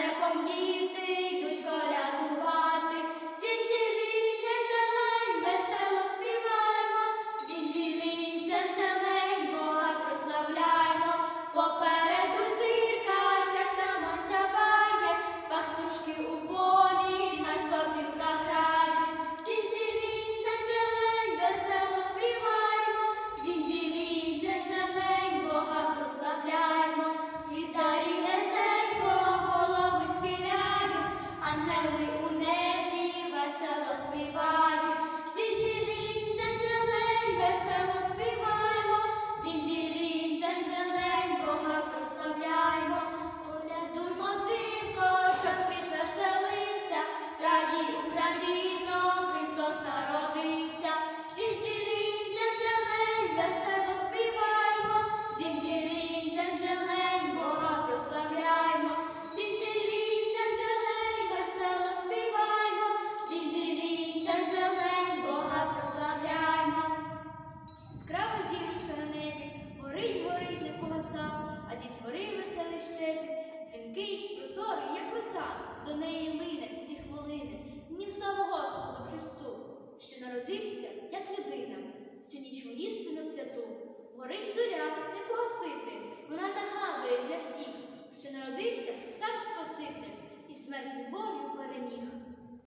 і діти йдуть колядувати. the name